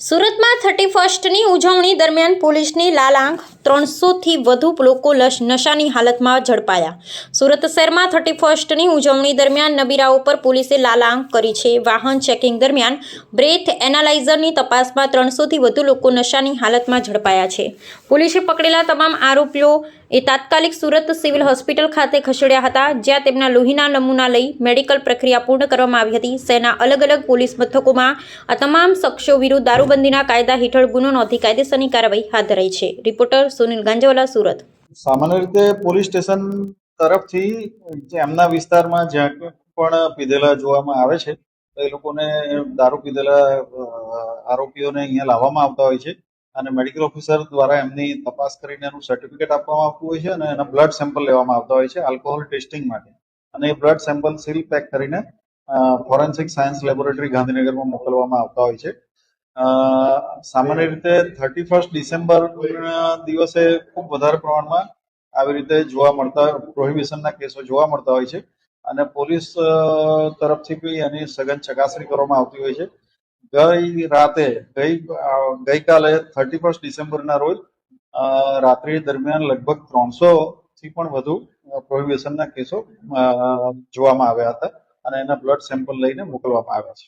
સુરતમાં થર્ટી ફર્સ્ટની ઉજવણી દરમિયાન પોલીસની લાલાંક ત્રણસોથી વધુ લોકો લશ નશાની હાલતમાં ઝડપાયા. સુરત શહેરમાં થર્ટી ફર્સ્ટની ઉજવણી દરમિયાન નબીરાઓ પર પોલીસે લાલાંક કરી છે. વાહન ચેકિંગ દરમિયાન બ્રેથ એનાલાઇઝરની તપાસમાં ત્રણસોથી વધુ લોકો નશાની હાલતમાં ઝડપાયા છે. પોલીસે પકડેલા તમામ આરોપીઓ એ તાત્કાલિક સુરત સિવિલ હોસ્પિટલ ખાતે ખસેડ્યા હતા, જ્યાં તેમના લોહીના નમૂના લઈ મેડિકલ પ્રક્રિયા પૂર્ણ કરવામાં આવી હતી. સેના અલગ અલગ પોલીસ મથકોમાં આ તમામ શખ્સો વિરુદ્ધ દારૂબંધીના કાયદા હેઠળ ગુનો નોંધી કાયદેસરની કાર્યવાહી હાથ ધરાઈ છે. રિપોર્ટર સુનિલ ગાંજવાલા, સુરત. સામાન્ય રીતે પોલીસ સ્ટેશન તરફથી એમના વિસ્તારમાં જ્યાં પણ પીધેલા જોવામાં આવે છે, તો એ લોકોને દારૂ પીધેલા આરોપીઓને અહીંયા લાવવામાં આવતા હોય છે અને મેડિકલ ઓફિસર દ્વારા એમની તપાસ કરીને એનું સર્ટિફિકેટ આપવામાં આવતું હોય છે અને એના બ્લડ સેમ્પલ લેવામાં આવતા હોય છે આલ્કોહોલ ટેસ્ટિંગ માટે. અને એ બ્લડ સેમ્પલ સીલ પેક કરીને ફોરેન્સિક સાયન્સ લેબોરેટરી ગાંધીનગરમાં મોકલવામાં આવતા હોય છે. સામાન્ય રીતે થર્ટી ફર્સ્ટ ડિસેમ્બર દિવસે ખૂબ વધારે પ્રમાણમાં આવી રીતે જોવા મળતા પ્રોહિબિશનના કેસો જોવા મળતા હોય છે. અને પોલીસ તરફથી બી એની સઘન ચકાસણી કરવામાં આવતી હોય છે. ગઈ રાતે ગઈ ગઈકાલે થર્ટી ફર્સ્ટ ડિસેમ્બરના રોજ રાત્રિ દરમિયાન લગભગ ત્રણસો થી પણ વધુ પ્રોહિબિશનના કેસો જોવામાં આવ્યા હતા. અને એના બ્લડ સેમ્પલ લઈને મોકલવામાં આવ્યા છે.